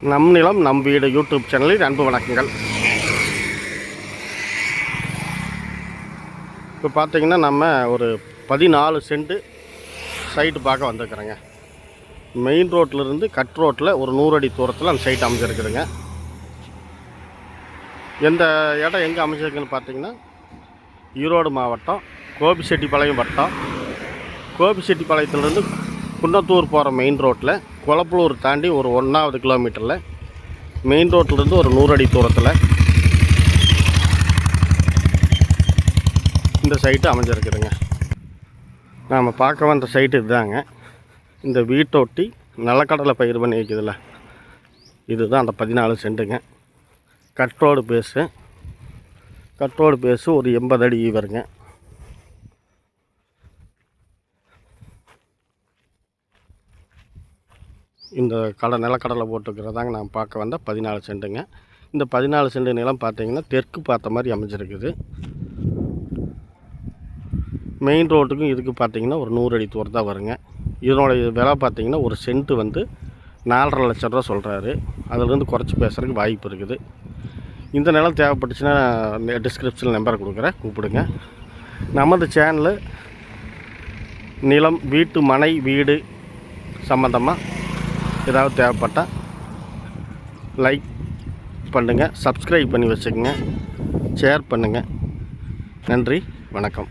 நம் நிலம் நம் வீடு யூடியூப் சேனலில் அன்பு வணக்கங்கள். இப்போ பார்த்தீங்கன்னா நம்ம ஒரு பதினாலு சென்ட்டு சைட்டு பார்க்க வந்திருக்குறேங்க. மெயின் ரோட்டிலிருந்து கட் ரோட்டில் ஒரு நூறு அடி தூரத்தில் அந்த சைட் அமைஞ்சிருக்குதுங்க. எந்த இடம் எங்கே அமைஞ்சிருக்குன்னு பார்த்தீங்கன்னா ஈரோடு மாவட்டம் கோபிச்செட்டிப்பாளையம் வட்டம். கோபிச்செட்டிப்பாளையத்துலேருந்து குன்னத்தூர் போகிற மெயின் ரோட்டில் குளப்பலூர் தாண்டி ஒரு ஒன்றாவது கிலோமீட்டரில் மெயின் ரோட்டிலேருந்து ஒரு நூறு அடி தூரத்தில் இந்த சைட்டு அமைஞ்சிருக்குதுங்க. நாம் பார்க்க வந்த சைட்டு இதுதாங்க. இந்த வீட்டொட்டி நிலக்கடலை பயிர் பண்ணி வைக்குதுல்ல இதுதான் அந்த பதினாலு சென்ட்டுங்க கட்ரோடு பேஸு கட்ரோடு பேஸு ஒரு எண்பது அடி வருங்க இந்த கடை நிலக்கடலை போட்டுக்கிறதாங்க நான் பார்க்க வந்த பதினாலு சென்ட்டுங்க இந்த பதினாலு சென்ட் நிலம் பார்த்தீங்கன்னா தெற்கு பார்த்த மாதிரி அமைஞ்சிருக்குது. மெயின் ரோட்டுக்கும் இதுக்கு பார்த்தீங்கன்னா ஒரு நூறு அடி தூரம் தான் வருங்க. இதனுடைய விலை பார்த்தீங்கன்னா ஒரு சென்ட்டு வந்து நாலரை லட்ச ரூபா சொல்கிறாரு அதுலேருந்து குறைச்சி பேசுகிறதுக்கு வாய்ப்பு இருக்குது. இந்த நிலம் தேவைப்பட்டுச்சுன்னா டிஸ்கிரிப்ஷனில் நம்பர் கொடுக்குறேன். கூப்பிடுங்க. நமது சேனலு நிலம் வீட்டு மனை வீடு சம்மந்தமாக ஏதாவது தேவைப்பட்டால் லைக் பண்ணுங்கள் சப்ஸ்கிரைப் பண்ணி வச்சுக்கோங்க ஷேர் பண்ணுங்கள் நன்றி வணக்கம்.